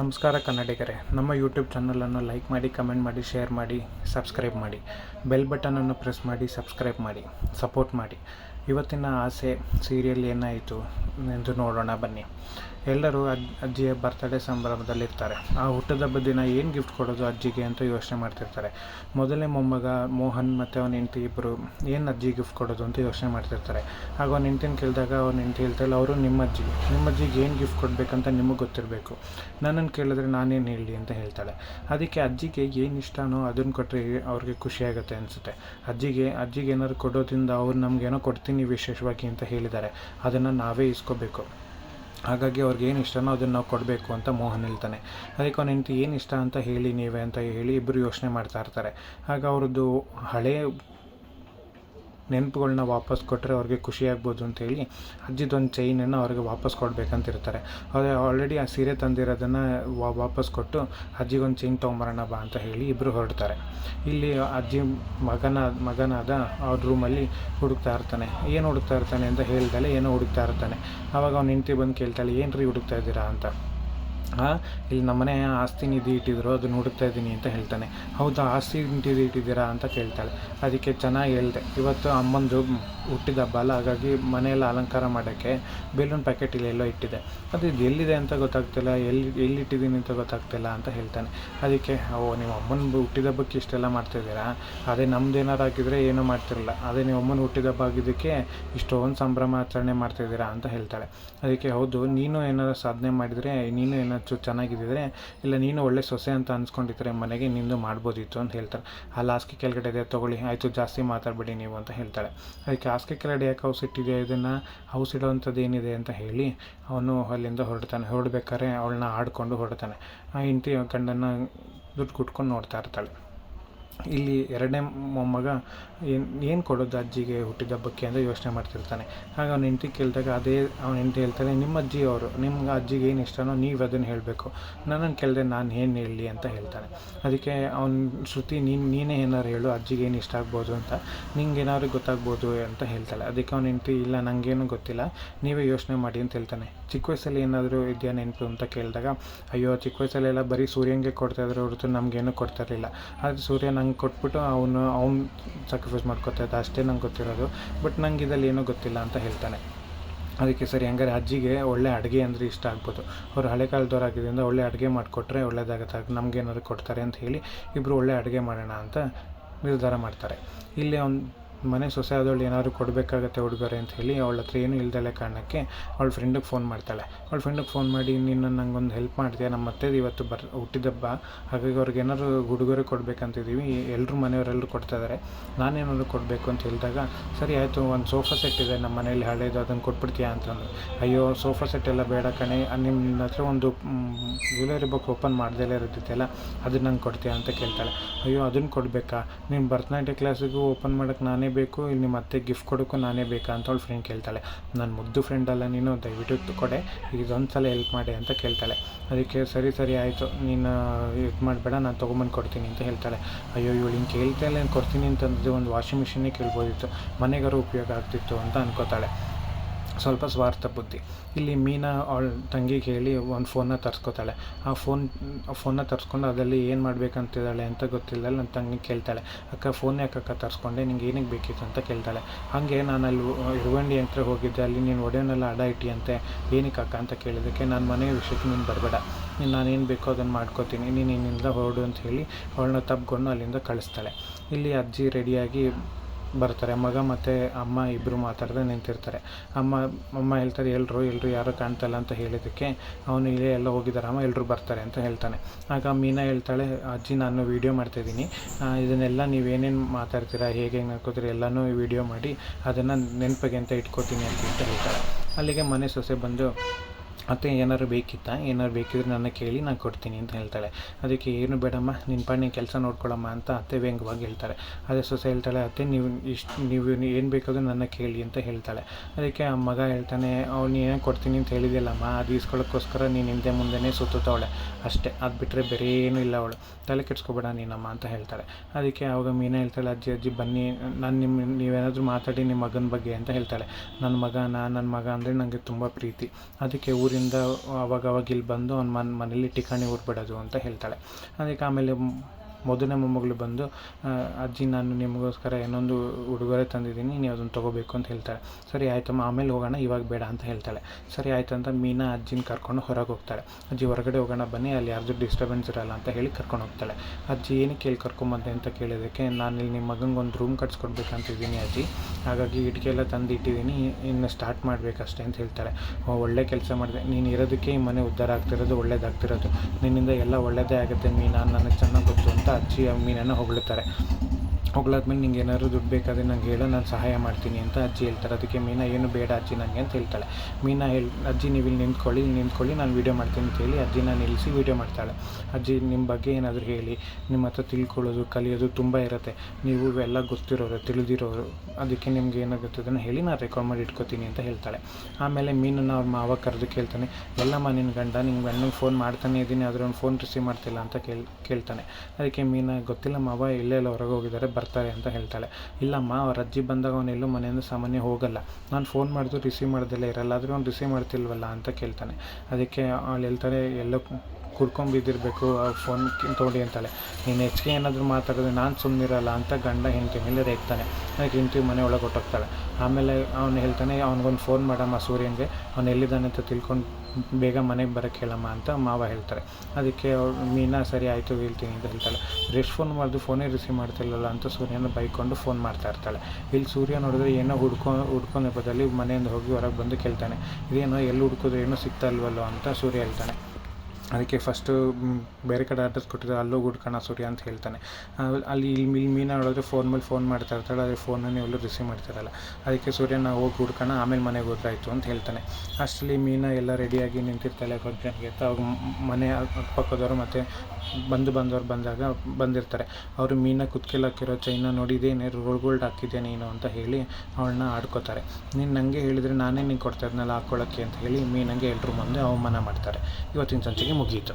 ನಮಸ್ಕಾರ ಕನ್ನಡಿಗರೇ. ನಮ್ಮ ಯೂಟ್ಯೂಬ್ ಚಾನಲನ್ನು ಲೈಕ್ ಮಾಡಿ ಕಮೆಂಟ್ ಮಾಡಿ ಶೇರ್ ಮಾಡಿ ಸಬ್ಸ್ಕ್ರೈಬ್ ಮಾಡಿ. ಬೆಲ್ ಬಟನನ್ನು ಪ್ರೆಸ್ ಮಾಡಿ ಸಬ್ಸ್ಕ್ರೈಬ್ ಮಾಡಿ ಸಪೋರ್ಟ್ ಮಾಡಿ. ಇವತ್ತಿನ ಆಸೆ ಸೀರಿಯಲ್ ಏನಾಯಿತು ಎಂದು ನೋಡೋಣ ಬನ್ನಿ. ಎಲ್ಲರೂ ಅಜ್, ಅಜ್ಜಿಯ ಬರ್ತಡೇ ಸಂಭ್ರಮದಲ್ಲಿರ್ತಾರೆ. ಆ ಹುಟ್ಟದಬ್ಬ ದಿನ ಏನು ಗಿಫ್ಟ್ ಕೊಡೋದು ಅಜ್ಜಿಗೆ ಅಂತ ಯೋಚನೆ ಮಾಡ್ತಿರ್ತಾರೆ. ಮೊದಲನೇ ಮೊಮ್ಮಗ ಮೋಹನ್ ಮತ್ತು ಅವನ ಹೆಂಡತಿ ಇಬ್ಬರು ಏನು ಅಜ್ಜಿ ಗಿಫ್ಟ್ ಕೊಡೋದು ಅಂತ ಯೋಚನೆ ಮಾಡ್ತಿರ್ತಾರೆ. ಆಗ ಅವ್ನ ಹೆಂಡ್ತಿನ ಕೇಳಿದಾಗ ಅವ್ನ ಹೆಂಡ್ತಿ ಇಲ್ಲ, ಅವರು ನಿಮ್ಮ ಅಜ್ಜಿ ನಿಮ್ಮ ಏನು ಗಿಫ್ಟ್ ಕೊಡಬೇಕಂತ ನಿಮಗೆ ಗೊತ್ತಿರಬೇಕು. ನನ್ನನ್ನು ಕೇಳಿದ್ರೆ ನಾನೇನು ಹೇಳಿ ಅಂತ ಹೇಳ್ತಾಳೆ. ಅದಕ್ಕೆ ಅಜ್ಜಿಗೆ ಏನು ಇಷ್ಟನೋ ಅದನ್ನು ಕೊಟ್ಟರೆ ಅವ್ರಿಗೆ ಖುಷಿಯಾಗುತ್ತೆ ಅನಿಸುತ್ತೆ. ಅಜ್ಜಿಗೆ ಅಜ್ಜಿಗೆ ಏನಾದ್ರು ಕೊಡೋದ್ರಿಂದ ಅವ್ರು ನಮಗೇನೋ ಕೊಡ್ತೀನಿ ವಿಶೇಷವಾಗಿ ಅಂತ ಹೇಳಿದ್ದಾರೆ. ಅದನ್ನು ನಾವೇ ಇಸ್ಕೋಬೇಕು. ಹಾಗಾಗಿ ಅವ್ರಿಗೆ ಏನು ಇಷ್ಟನೋ ಅದನ್ನು ನಾವು ಕೊಡಬೇಕು ಅಂತ ಮೋಹನ್ ಹೇಳ್ತಾನೆ. ಅದಕ್ಕೆ ಅವನ ಹೆಂಡತಿ, ಏನು ಇಷ್ಟ ಅಂತ ಹೇಳಿ ನೀವೇ ಅಂತ ಹೇಳಿ ಇಬ್ಬರು ಯೋಚನೆ ಮಾಡ್ತಾ ಇರ್ತಾರೆ. ಆಗ ಅವ್ರದ್ದು ಹಳೇ ನೆನಪುಗಳನ್ನ ವಾಪಸ್ ಕೊಟ್ಟರೆ ಅವ್ರಿಗೆ ಖುಷಿ ಆಗ್ಬೋದು ಅಂತೇಳಿ ಅಜ್ಜಿದೊಂದು ಚೈನನ್ನು ಅವ್ರಿಗೆ ವಾಪಸ್ ಕೊಡಬೇಕಂತಿರ್ತಾರೆ. ಅದೇ ಆಲ್ರೆಡಿ ಆ ಸೀರೆ ತಂದಿರೋದನ್ನು ವಾ, ವಾಪಸ್ ಕೊಟ್ಟು ಅಜ್ಜಿಗೊಂದು ಚೈನ್ ತೊಗೊಂಬರೋಣ ಬಾ ಅಂತ ಹೇಳಿ ಇಬ್ಬರು ಹೊರಡ್ತಾರೆ. ಇಲ್ಲಿ ಅಜ್ಜಿ ಮಗನ, ಮಗನಾದ ಅವ್ರ ರೂಮಲ್ಲಿ ಹುಡುಕ್ತಾ ಇರ್ತಾನೆ. ಏನು ಹುಡುಕ್ತಾ ಇರ್ತಾನೆ ಅಂತ ಹೇಳ್ದಲೆ ಏನೋ ಹುಡುಕ್ತಾ ಇರ್ತಾನೆ. ಆವಾಗ ಅವ್ನು ಹೆಂಡ್ತಿ ಬಂದು ಕೇಳ್ತಾಳೆ ಏನು ರೀ ಹುಡುಕ್ತಾ ಇದ್ದೀರಾ? ಅಂತ. ಇಲ್ಲಿ ನಮ್ಮನೆ ಆಸ್ತಿ ನಿಧಿ ಇಟ್ಟಿದ್ರು, ಅದು ನೋಡುತ್ತಾ ಇದ್ದೀನಿ ಅಂತ ಹೇಳ್ತಾನೆ. ಹೌದಾ, ಆಸ್ತಿ ನಿಧಿ ಇಟ್ಟಿದ್ದೀರಾ ಅಂತ ಕೇಳ್ತಾಳೆ. ಅದಕ್ಕೆ ಚೆನ್ನಾಗಿ ಹೇಳಿದೆ, ಇವತ್ತು ಅಮ್ಮಂದು ಹುಟ್ಟಿದ ಹಬ್ಬ ಅಲ್ಲ ಹಾಗಾಗಿ ಮನೆಯೆಲ್ಲ ಅಲಂಕಾರ ಮಾಡೋಕ್ಕೆ ಬೆಲೂನ್ ಪ್ಯಾಕೆಟ್ ಇಲ್ಲಿ ಎಲ್ಲೋ ಇಟ್ಟಿದೆ. ಅದು ಇದು ಎಲ್ಲಿದೆ ಅಂತ ಗೊತ್ತಾಗ್ತಿಲ್ಲ, ಎಲ್ಲಿ ಎಲ್ಲಿ ಇಟ್ಟಿದ್ದೀನಿ ಅಂತ ಗೊತ್ತಾಗ್ತಿಲ್ಲ ಅಂತ ಹೇಳ್ತಾನೆ. ಅದಕ್ಕೆ, ಓ ನಿಮ್ಮ ಅಮ್ಮನ ಹುಟ್ಟಿದ ಹಬ್ಬಕ್ಕೆ ಇಷ್ಟೆಲ್ಲ ಮಾಡ್ತಿದ್ದೀರಾ ಅದೇ ನಮ್ದು ಏನಾರು ಹಾಕಿದರೆ ಏನೂ ಮಾಡ್ತಿರಲಿಲ್ಲ ಅದೇ ನೀವು ಅಮ್ಮನ ಹುಟ್ಟಿದ ಹಬ್ಬ ಆಗಿದ್ದಕ್ಕೆ ಇಷ್ಟೊಂದು ಸಂಭ್ರಮ ಆಚರಣೆ ಮಾಡ್ತಿದ್ದೀರಾ ಅಂತ ಹೇಳ್ತಾಳೆ. ಅದಕ್ಕೆ, ಹೌದು, ನೀನು ಏನಾದ್ರು ಸಾಧನೆ ಮಾಡಿದರೆ, ನೀನು ಏನಾದ್ರು ಚೆನ್ನಾಗಿದ್ದಿದ್ರೆ, ಇಲ್ಲ, ನೀನು ಒಳ್ಳೆ ಸೊಸೆ ಅಂತ ಅನ್ಸ್ಕೊಂಡಿದ್ರೆ ಮನೆಗೆ ನಿಂದು ಮಾಡ್ಬೋದಿತ್ತು ಅಂತ ಹೇಳ್ತಾರೆ. ಅಲ್ಲಿ ಹಾಸಿಗೆ ಕೆಳಗಡೆ ಇದೆ, ತೊಗೊಳ್ಳಿ, ಆಯಿತು, ಜಾಸ್ತಿ ಮಾತಾಡಬೇಡಿ ನೀವು ಅಂತ ಹೇಳ್ತಾಳೆ. ಅದಕ್ಕೆ ಹಾಸಿಗೆ ಕೆಳಗಡೆ ಯಾಕೆ ಹೌಸ್ ಇಟ್ಟಿದೆ ಇದನ್ನು? ಹೌಸ್ ಇಡೋವಂಥದ್ದು ಏನಿದೆ ಅಂತ ಹೇಳಿ, ಅವನು ಅಲ್ಲಿಂದ ಹೊರಡ್ತಾನೆ. ಹೊರಡ್ಬೇಕಾದ್ರೆ ಅವಳನ್ನ ಆಡಿಕೊಂಡು ಹೊರಡ್ತಾನೆ. ಆ ಹೆಂಡತಿ ಗಂಡನ್ನು ದುಡ್ಡು ಕುಟ್ಕೊಂಡು ನೋಡ್ತಾ ಇರ್ತಾಳೆ. ಇಲ್ಲಿ ಎರಡನೇ ಮೊಮ್ಮಗ ಏನು ಏನು ಕೊಡೋದು ಅಜ್ಜಿಗೆ ಹುಟ್ಟಿದಬ್ಬಕ್ಕೆ ಅಂತ ಯೋಚನೆ ಮಾಡ್ತಿರ್ತಾನೆ. ಆಗ ಅವ್ನ ಹೆಂಡ್ತಿ ಕೇಳಿದಾಗ ಅದೇ ಅವ್ನ ಹೆಂಡ್ತಿ ಹೇಳ್ತಾನೆ, ನಿಮ್ಮ ಅಜ್ಜಿ ಅವರು, ನಿಮ್ಗೆ ಅಜ್ಜಿಗೆ ಏನು ಇಷ್ಟನೋ ನೀವು ಅದನ್ನು ಹೇಳಬೇಕು. ನನ್ನನ್ನು ಕೇಳಿದೆ ನಾನು ಏನು ಹೇಳಲಿ ಅಂತ ಹೇಳ್ತಾನೆ. ಅದಕ್ಕೆ ಅವ್ನ ಶ್ರುತಿ, ನೀನು ನೀನೇ ಏನಾರು ಹೇಳು, ಅಜ್ಜಿಗೆ ಏನು ಇಷ್ಟ ಆಗ್ಬೋದು ಅಂತ. ನಿಂಗೆ ಏನಾದ್ರು ಗೊತ್ತಾಗ್ಬೋದು ಅಂತ ಹೇಳ್ತಾಳೆ. ಅದಕ್ಕೆ ಅವ್ನ ಹೆಂಡ್ತಿ, ಇಲ್ಲ ನನಗೇನು ಗೊತ್ತಿಲ್ಲ, ನೀವೇ ಯೋಚನೆ ಮಾಡಿ ಅಂತ ಹೇಳ್ತಾನೆ. ಚಿಕ್ಕ ವಯಸ್ಸಲ್ಲಿ ಏನಾದರೂ ಇದೆಯಾ ನೆನಪು ಅಂತ ಕೇಳಿದಾಗ, ಅಯ್ಯೋ, ಚಿಕ್ಕ ವಯಸ್ಸಲ್ಲೆಲ್ಲ ಬರೀ ಸೂರ್ಯನಿಗೆ ಕೊಡ್ತಾಯಿದ್ರು ಹೊರತು ನಮಗೇನು ಕೊಡ್ತಿರಲಿಲ್ಲ ಆದರೆ ಸೂರ್ಯ ನಂಗೆ ಕೊಟ್ಬಿಟ್ಟು ಅವನು, ಅವ್ನು ಸ್ಯಾಕ್ರಿಫೈಸ್ ಮಾಡ್ಕೋತಾ ಇದ್ದ. ಅಷ್ಟೇ ನಂಗೆ ಗೊತ್ತಿರೋದು. ಬಟ್ ನಂಗೆ ಇದರಲ್ಲಿ ಏನೂ ಗೊತ್ತಿಲ್ಲ ಅಂತ ಹೇಳ್ತಾನೆ. ಅದಕ್ಕೆ ಸರಿ, ಹಂಗಾರೆ ಅಜ್ಜಿಗೆ ಒಳ್ಳೆ ಅಡುಗೆ ಅಂದರೆ ಇಷ್ಟ ಆಗ್ಬೋದು. ಅವ್ರು ಹಳೆ ಕಾಲದವರಾಗಿದ್ದರಿಂದ ಒಳ್ಳೆ ಅಡುಗೆ ಮಾಡಿಕೊಟ್ರೆ ಒಳ್ಳೇದಾಗುತ್ತೆ. ನಮಗೇನಾದ್ರು ಕೊಡ್ತಾರೆ ಅಂತ ಹೇಳಿ ಇಬ್ಬರು ಒಳ್ಳೆ ಅಡುಗೆ ಮಾಡೋಣ ಅಂತ ನಿರ್ಧಾರ ಮಾಡ್ತಾರೆ. ಇಲ್ಲಿ ಅವ್ನು ಮನೆ ಸೊಸೆ ಆದವಳು ಏನಾದ್ರು ಕೊಡಬೇಕಾಗತ್ತೆ ಉಡುಗೊರೆ ಅಂತ ಹೇಳಿ ಅವಳ ಹತ್ರ ಏನೂ ಇಲ್ದಲೆ ಕಾರಣಕ್ಕೆ ಅವಳ ಫ್ರೆಂಡಿಗೆ ಫೋನ್ ಮಾಡ್ತಾಳೆ. ಅವಳ ಫ್ರೆಂಡಿಗೆ ಫೋನ್ ಮಾಡಿ ನಿನ್ನ ನಂಗೊಂದು ಹೆಲ್ಪ್ ಮಾಡ್ತೀಯ? ನಮ್ಮ ಅತ್ತೆದು ಇವತ್ತು ಬರ್ ಹುಟ್ಟಿದಬ್ಬ ಹಾಗಾಗಿ ಅವ್ರಿಗೆ ಏನಾದ್ರು ಉಡುಗೊರೆ ಕೊಡಬೇಕಂತಿದ್ದೀವಿ ಎಲ್ಲರೂ ಮನೆಯವರೆಲ್ಲರೂ ಕೊಡ್ತಾ ಇದ್ದಾರೆ ನಾನೇನಾದ್ರು ಕೊಡಬೇಕು ಅಂತ ಹೇಳಿದಾಗ, ಸರಿ ಆಯಿತು, ಒಂದು ಸೋಫಾ ಸೆಟ್ ಇದೆ ನಮ್ಮ ಮನೇಲಿ ಹಳೇದು, ಅದನ್ನು ಕೊಟ್ಬಿಡ್ತೀಯಾ? ಅಂತಂದು ಅಯ್ಯೋ ಸೋಫಾ ಸೆಟ್ ಎಲ್ಲ ಬೇಡ ಕಣೆ. ನಿಮ್ಮ ಹತ್ರ ಒಂದು ಜ್ಯುವೆಲರಿ ಬುಕ್ ಓಪನ್ ಮಾಡ್ದೇಲೇ ಇರುತ್ತಲ್ಲ, ಅದನ್ನು ನಂಗೆ ಕೊಡ್ತೀಯಾ? ಅಂತ ಕೇಳ್ತಾಳೆ. ಅಯ್ಯೋ, ಅದನ್ನು ಕೊಡಬೇಕಾ? ನಿಮ್ಮ ಭರತನಾಟ್ಯ ಕ್ಲಾಸಿಗೂ ಓಪನ್ ಮಾಡೋಕ್ಕೆ ನಾನೇ ಬೇಕು, ಇಲ್ಲಿ ನಿಮ್ಮ ಅತ್ತೆ ಗಿಫ್ಟ್ ಕೊಡೋಕ್ಕೂ ನಾನೇ ಬೇಕಾ ಅಂತ ಅವಳು ಫ್ರೆಂಡ್ ಕೇಳ್ತಾಳೆ. ನನ್ನ ಮುದ್ದು ಫ್ರೆಂಡ್ ಅಲ್ಲ ನೀನು, ದಯವಿಟ್ಟು ಕೊಡೆ ಇದೊಂದು ಸಲ ಹೆಲ್ಪ್ ಮಾಡಿ ಅಂತ ಕೇಳ್ತಾಳೆ. ಅದಕ್ಕೆ, ಸರಿ ಸರಿ, ಆಯಿತು, ನೀನು ಇದು ಮಾಡಬೇಡ, ನಾನು ತೊಗೊಂಬಂದು ಕೊಡ್ತೀನಿ ಅಂತ ಹೇಳ್ತಾಳೆ. ಅಯ್ಯೋ, ಇವಳು ಹಿಂಗೆ ಕೇಳ್ತಾ ಇಲ್ಲ, ಕೊಡ್ತೀನಿ ಅಂತಂದ್ರೆ ಒಂದು ವಾಷಿಂಗ್ ಮಿಷಿನ್ನೇ ಕೇಳ್ಬೋದಿತ್ತು. ಮನೆಗಾರು ಉಪಯೋಗ ಆಗ್ತಿತ್ತು ಅಂತ ಅನ್ಕೋತಾಳೆ. ಸ್ವಲ್ಪ ಸ್ವಾರ್ಥ ಬುದ್ಧಿ. ಇಲ್ಲಿ ಮೀನಾ ಅವಳ ತಂಗಿಗೆ ಹೇಳಿ ಒಂದು ಫೋನ್ನ ತರಿಸ್ಕೊತಾಳೆ. ಆ ಫೋನ್ ಫೋನ್ನ ತರಿಸ್ಕೊಂಡು ಅದರಲ್ಲಿ ಏನು ಮಾಡಬೇಕಂತಿದ್ದಾಳೆ ಅಂತ ಗೊತ್ತಿಲ್ಲ ನನ್ನ ತಂಗಿ ಕೇಳ್ತಾಳೆ. ಅಕ್ಕ ಫೋನ್ ಯಾಕೆ ಅಕ್ಕ ತರಿಸ್ಕೊಂಡೆ? ನಿಂಗೆ ಏನಕ್ಕೆ ಬೇಕಿತ್ತು? ಅಂತ ಕೇಳ್ತಾಳೆ. ಹಾಗೆ ನಾನು ಅಲ್ಲಿ ಇರುವಂಡಿ ಅಂತ ಹೋಗಿದ್ದೆ. ಅಲ್ಲಿ ನೀನು ಒಡೆಯನ್ನೆಲ್ಲ ಅಡ ಇಟ್ಟಿಯಂತೆ. ಏನಕ್ಕೆ ಅಕ್ಕ? ಅಂತ ಕೇಳಿದ್ದಕ್ಕೆ, ನಾನು ಮನೆ ವಿಷಯಕ್ಕೆ ನೀನು ಬರಬೇಡ. ನೀನು ನಾನೇನು ಬೇಕೋ ಅದನ್ನು ಮಾಡ್ಕೋತೀನಿ. ನೀನು ಇನ್ನಿಂದ ಹೊರಡು ಅಂತ ಹೇಳಿ ಅವಳನ್ನ ತಬ್ಕೊಂಡು ಅಲ್ಲಿಂದ ಕಳಿಸ್ತಾಳೆ. ಇಲ್ಲಿ ಅಜ್ಜಿ ರೆಡಿಯಾಗಿ ಬರ್ತಾರೆ, ಮಗ ಮತ್ತು ಅಮ್ಮ ಇಬ್ಬರು ಮಾತಾಡದೆ ನಿಂತಿರ್ತಾರೆ. ಅಮ್ಮ ಅಮ್ಮ ಹೇಳ್ತಾರೆ ಎಲ್ಲರೂ ಎಲ್ಲರೂ ಯಾರೂ ಕಾಣ್ತಲ್ಲ ಅಂತ ಹೇಳಿದ್ದಕ್ಕೆ ಅವನು ಇಲ್ಲೇ ಎಲ್ಲ ಹೋಗಿದ್ದಾರೆ ಅಮ್ಮ ಎಲ್ಲರೂ ಬರ್ತಾರೆ ಅಂತ ಹೇಳ್ತಾನೆ. ಆಗ ಮೀನಾ ಹೇಳ್ತಾಳೆ, ಅಜ್ಜಿ, ನಾನು ವೀಡಿಯೋ ಮಾಡ್ತಾಯಿದ್ದೀನಿ ಇದನ್ನೆಲ್ಲ ನೀವೇನೇನು ಮಾತಾಡ್ತೀರಾ, ಹೇಗೆ ಹೆಂಗೆ ನೋಡ್ಕೋತೀರಿ ಎಲ್ಲನೂ ವೀಡಿಯೋ ಮಾಡಿ, ಅದನ್ನು ನೆನಪಿಗೆ ಅಂತ ಇಟ್ಕೋತೀನಿ ಅಂತ ಹೇಳ್ತಾಳೆ. ಅಲ್ಲಿಗೆ ಮನೆ ಸೊಸೆ ಬಂದು ಅತ್ತೆ ಏನಾದ್ರು ಬೇಕಿತ್ತಾ? ಏನಾದ್ರು ಬೇಕಿದ್ರೆ ನನ್ನ ಕೇಳಿ ನಾನು ಕೊಡ್ತೀನಿ ಅಂತ ಹೇಳ್ತಾಳೆ. ಅದಕ್ಕೆ ಏನು ಬೇಡಮ್ಮ ನಿನ್ನ ಪಾಡಿನ ಕೆಲಸ ನೋಡ್ಕೊಳ್ಳಮ್ಮ ಅಂತ ಅತ್ತೆ ವ್ಯಂಗ್ಯವಾಗಿ ಹೇಳ್ತಾರೆ. ಅದೇ ಸೊಸೆ ಹೇಳ್ತಾಳೆ, ಅತ್ತೆ, ನೀವು ಇಷ್ಟು, ನೀವು ಏನು ಬೇಕಾದರೂ ನನ್ನ ಕೇಳಿ ಅಂತ ಹೇಳ್ತಾಳೆ. ಅದಕ್ಕೆ ಆ ಮಗ ಹೇಳ್ತಾನೆ, ಅವ್ನು ಏನು ಕೊಡ್ತೀನಿ ಅಂತ ಹೇಳಿದೆಯಲ್ಲಮ್ಮ, ಅದು ಇಸ್ಕೊಳ್ಳೋಕ್ಕೋಸ್ಕರ ನೀನು ಹಿಂದೆ ಮುಂದೆನೇ ಸುತ್ತವಳೆ ಅಷ್ಟೇ, ಅದು ಬಿಟ್ಟರೆ ಬೇರೆ ಏನೂ ಇಲ್ಲ ಅವಳು. ತಲೆ ಕೆಡ್ಸ್ಕೊಬೇಡ ನೀನಮ್ಮ ಅಂತ ಹೇಳ್ತಾಳೆ. ಅದಕ್ಕೆ ಅವಾಗ ಮೀನ ಹೇಳ್ತಾಳೆ, ಅಜ್ಜಿ ಅಜ್ಜಿ, ಬನ್ನಿ, ನಾನು ನಿಮ್ಮ ನೀವೇನಾದರೂ ಮಾತಾಡಿ ನಿಮ್ಮ ಮಗನ ಬಗ್ಗೆ ಅಂತ ಹೇಳ್ತಾಳೆ. ನನ್ನ ಮಗ, ನಾನು ನನ್ನ ಮಗ ಅಂದರೆ ನನಗೆ ತುಂಬ ಪ್ರೀತಿ. ಅದಕ್ಕೆ ಊರಿಗೆ ಊರಿಂದ ಅವಾಗವಾಗ ಅವಾಗ ಇಲ್ಲಿ ಬಂದು ಅವ್ನ ಮನೆ ಮನೇಲಿ ಠಿಕಾಣಿ ಹೂಡ್ಬಿಡೋದು ಅಂತ ಹೇಳ್ತಾಳೆ. ಅದಕ್ಕೆ ಆಮೇಲೆ ಮೊದಲನೇ ಮೊಮ್ಮಗಳು ಬಂದು ಅಜ್ಜಿ, ನಾನು ನಿಮಗೋಸ್ಕರ ಏನೊಂದು ಉಡುಗೊರೆ ತಂದಿದ್ದೀನಿ, ನೀವು ಅದನ್ನು ತೊಗೋಬೇಕು ಅಂತ ಹೇಳ್ತಾಳೆ ಸರಿ, ಆಯ್ತಮ್ಮ, ಆಮೇಲೆ ಹೋಗೋಣ, ಇವಾಗ ಬೇಡ ಅಂತ ಹೇಳ್ತಾಳೆ. ಸರಿ ಆಯಿತು ಅಂತ ಮೀನಾ ಅಜ್ಜಿನ ಕರ್ಕೊಂಡು ಹೊರಗೆ ಹೋಗ್ತಾಳೆ. ಅಜ್ಜಿ, ಹೊರಗಡೆ ಹೋಗೋಣ, ಬನ್ನಿ, ಅಲ್ಲಿ ಯಾರ್ದು ಡಿಸ್ಟರ್ಬೆನ್ಸ್ ಇರಲ್ಲ ಅಂತ ಹೇಳಿ ಕರ್ಕೊಂಡು ಹೋಗ್ತಾಳೆ. ಅಜ್ಜಿ, ಏನಕ್ಕೆ ಕೇಳಿ ಕರ್ಕೊಂಬಂದೆ ಅಂತ ಕೇಳಿದ್ದಕ್ಕೆ, ನಾನು ಇಲ್ಲಿ ನಿಮ್ಮ ಮಗಂಗೆ ಒಂದು ರೂಮ್ ಕಟ್ಸ್ಕೊಡ್ಬೇಕಂತಿದ್ದೀನಿ ಅಜ್ಜಿ. ಹಾಗಾಗಿ ಇಟ್ಕೆ ಎಲ್ಲ ತಂದು ಇಟ್ಟಿದ್ದೀನಿ, ಇನ್ನು ಸ್ಟಾರ್ಟ್ ಮಾಡಬೇಕಷ್ಟೇ ಅಂತ ಹೇಳ್ತಾಳೆ. ಒಳ್ಳೆ ಕೆಲಸ ಮಾಡಿದೆ. ನೀನು ಇರೋದಕ್ಕೆ ಈ ಮನೆ ಉದ್ಧಾರ ಆಗ್ತಿರೋದು, ಒಳ್ಳೇದಾಗ್ತಿರೋದು. ನಿನ್ನಿಂದ ಎಲ್ಲ ಒಳ್ಳೆಯದೇ ಆಗುತ್ತೆ ಮೀನಾ, ನನಗೆ ಚೆನ್ನಾಗಿ ಗೊತ್ತು ಅಂತ ಅಜ್ಜಿ ಆ ಮೀನನ್ನು ಹೊಗಳುತ್ತಾರೆ ಹೊಗಳಾದ್ಮೇಲೆ ನಿಂಗೆ ಏನಾದ್ರು ದುಡ್ಡು ಬೇಕಾದ್ರೆ ನಂಗೆ ಹೇಳು, ನಾನು ಸಹಾಯ ಮಾಡ್ತೀನಿ ಅಂತ ಅಜ್ಜಿ ಹೇಳ್ತಾರೆ. ಅದಕ್ಕೆ ಮೀನಾ, ಏನು ಬೇಡ ಅಜ್ಜಿ ನನಗೆ ಅಂತ ಹೇಳ್ತಾಳೆ. ಮೀನಾ ಹೇಳಿ, ಅಜ್ಜಿ ನೀವು ಇಲ್ಲಿ ನಿಂತ್ಕೊಳ್ಳಿ ನಿಂತ್ಕೊಳ್ಳಿ, ನಾನು ವೀಡಿಯೋ ಮಾಡ್ತೀನಿ ಅಂತ ಹೇಳಿ ಅಜ್ಜಿನ ನಿಲ್ಲಿಸಿ ವೀಡಿಯೋ ಮಾಡ್ತಾಳೆ. ಅಜ್ಜಿ ನಿಮ್ಮ ಬಗ್ಗೆ ಏನಾದರೂ ಹೇಳಿ ನಿಮ್ಮ ಹತ್ರ ತಿಳ್ಕೊಳ್ಳೋದು, ಕಲಿಯೋದು ತುಂಬ ಇರುತ್ತೆ. ನೀವು ಇವೆಲ್ಲ ಗೊತ್ತಿರೋರು, ತಿಳಿದಿರೋರು, ಅದಕ್ಕೆ ನಿಮ್ಗೆ ಏನಾಗುತ್ತೆ ಅದನ್ನು ಹೇಳಿ ನಾನು ರೆಕಾರ್ಡ್ ಮಾಡಿ ಇಟ್ಕೋತೀನಿ ಅಂತ ಹೇಳ್ತಾಳೆ. ಆಮೇಲೆ ಮೀನನ್ನು ಅವ್ರ ಮಾವ ಕರೆದು ಕೇಳ್ತಾನೆ, ಎಲ್ಲಮ್ಮ ನಿನ್ನ ಗಂಡ ನಿಂಗೆ ಗಂಡನಿಗೆ ಫೋನ್ ಮಾಡ್ತಾನೆ ಇದ್ದೀನಿ ಆದರೆ ಅವ್ನು ಫೋನ್ ರಿಸೀವ್ ಮಾಡ್ತಿಲ್ಲ ಅಂತ ಕೇಳ್, ಕೇಳ್ತಾನೆ. ಅದಕ್ಕೆ ಮೀನ, ಗೊತ್ತಿಲ್ಲ ಮಾವ ಇಲ್ಲೇ ಹೊರಗೆ ಹೋಗಿದ್ದಾರೆ ಬರ್ತಾರೆ ಅಂತ ಹೇಳ್ತಾಳೆ. ಇಲ್ಲಮ್ಮ, ಅವ್ರ ಅಜ್ಜಿ ಬಂದಾಗ ಅವನೆಲ್ಲೂ ಮನೆಯಿಂದ ಸಾಮಾನ್ಯ ಹೋಗಲ್ಲ. ನಾನು ಫೋನ್ ಮಾಡಿದ್ರು ರಿಸೀವ್ ಮಾಡೋದಿಲ್ಲ ಇರಲ್ಲ. ಆದರೆ ಅವ್ನು ರಿಸೀವ್ ಮಾಡ್ತಿಲ್ವಲ್ಲ ಅಂತ ಕೇಳ್ತಾನೆ. ಅದಕ್ಕೆ ಅವ್ಳು ಹೇಳ್ತಾರೆ ಎಲ್ಲೋ ಕುಡ್ಕೊಂಬಿದ್ದಿರಬೇಕು ಫೋನ್ ತೊಗೊಂಡು ಅಂತಾಳೆ. ನೀನು ಹೆಚ್ಚಿಗೆ ಏನಾದರೂ ಮಾತಾಡಿದ್ರೆ ನಾನು ಸುಮ್ಮನಿರಲ್ಲ ಅಂತ ಗಂಡ ಹೆಂಡತಿ ಮೇಲೆ ರೇಗ್ತಾನೆ. ಅದಕ್ಕೆ ಹೆಂಡತಿ ಮನೆ ಒಳಗೆ ಹೊಟ್ಟೋಗ್ತಾಳೆ ಆಮೇಲೆ ಅವ್ನು ಹೇಳ್ತಾನೆ, ಅವ್ನಿಗೊಂದು ಫೋನ್ ಮಾಡಮ್ಮ ಸೂರ್ಯನಿಗೆ. ಅವ್ನು ಎಲ್ಲಿದ್ದಾನೆ ಅಂತ ತಿಳ್ಕೊಂಡು ಬೇಗ ಮನೆಗೆ ಬರೋಕ್ಕೆ ಹೇಳಮ್ಮ ಅಂತ ಮಾವ ಹೇಳ್ತಾರೆ. ಅದಕ್ಕೆ ಅವ್ರು ಮೀನಾ, ಸರಿ ಆಯಿತು, ಹೇಳ್ತೀನಿ ಅಂತ ಹೇಳ್ತಾಳೆ. ರೆಸ್ಟ್ ಫೋನ್ ಮಾಡಿದ್ರು ಫೋನೇ ರಿಸೀವ್ ಮಾಡ್ತಿಲ್ಲಲ್ಲ ಅಂತ ಸೂರ್ಯನ ಬೈಕೊಂಡು ಫೋನ್ ಮಾಡ್ತಾ ಇರ್ತಾಳೆ. ಇಲ್ಲಿ ಸೂರ್ಯ ನೋಡಿದ್ರೆ ಏನೋ ಹುಡ್ಕೊ, ಹುಡ್ಕೋ ನೆಪದಲ್ಲಿ ಮನೆಯಿಂದ ಹೋಗಿ ಹೊರಗೆ ಬಂದು ಕೇಳ್ತಾನೆ. ಇದೇನೋ ಎಲ್ಲಿ ಹುಡ್ಕಿದ್ರೆ ಏನೋ ಸಿಗ್ತಾ ಇಲ್ವಲ್ಲೋ? ಅಂತ ಸೂರ್ಯ ಹೇಳ್ತಾನೆ. ಅದಕ್ಕೆ ಫಸ್ಟು ಬೇರೆ ಕಡೆ ಅಡ್ರೆಸ್ ಕೊಟ್ಟಿದ್ರೆ ಅಲ್ಲೂ ಹುಡ್ಕೋಣ ಸೂರ್ಯ ಅಂತ ಹೇಳ್ತಾನೆ. ಅಲ್ಲಿ ಇಲ್ಲಿ ಇಲ್ಲಿ ಮೀನಾ ನೋಡಿದ್ರೆ ಫೋನ್ ಮೇಲೆ ಫೋನ್ ಮಾಡ್ತಾ ಇರ್ತಾಳೆ. ಅದೇ ಫೋನನ್ನು ಎಲ್ಲೂ ರಿಸೀವ್ ಮಾಡ್ತಿರಲ್ಲ ಅದಕ್ಕೆ ಸೂರ್ಯ ನಾವು ಹೋಗಿ ಹುಡ್ಕೋಣ ಆಮೇಲೆ ಮನೆಗೆ ಹೋದ್ರಾಯ್ತು ಅಂತ ಹೇಳ್ತಾನೆ. ಅಷ್ಟರಲ್ಲಿ ಮೀನಾ ಎಲ್ಲ ರೆಡಿಯಾಗಿ ನಿಂತಿರ್ತಾಳೆ. ಫಂಕ್ಷನ್ಗೆ ಅಂತ ಅವಾಗ ಮ್- ಮನೆ ಅಕ್ಕಪಕ್ಕದವರು ಮತ್ತು ಬಂದು ಬಂದವ್ರು ಬಂದಾಗ ಬಂದಿರ್ತಾರೆ. ಅವರು ಮೀನಾ ಕುತ್ಕೆಲಾಕಿರೋ ಚೈನ ನೋಡಿದ್ದೇನೆ ರೋಲ್ ಗೋಲ್ಡ್ ಹಾಕಿದ್ದೆ ನೀನು? ಅಂತ ಹೇಳಿ ಅವಳನ್ನ ಆಡ್ಕೋತಾರೆ. ನೀನು ನನಗೆ ಹೇಳಿದರೆ ನಾನೇ ನೀನು ಕೊಡ್ತಾ ಇದ್ನಲ್ಲ ಹಾಕ್ಕೊಳ್ಳೋಕ್ಕೆ ಅಂತ ಹೇಳಿ ಮೀನಂಗೆ ಎಲ್ಲರೂ ಮುಂದೆ ಅವಮಾನ ಮಾಡ್ತಾರೆ. ಇವತ್ತಿನ ಸಂಚಿಕೆ Mugita.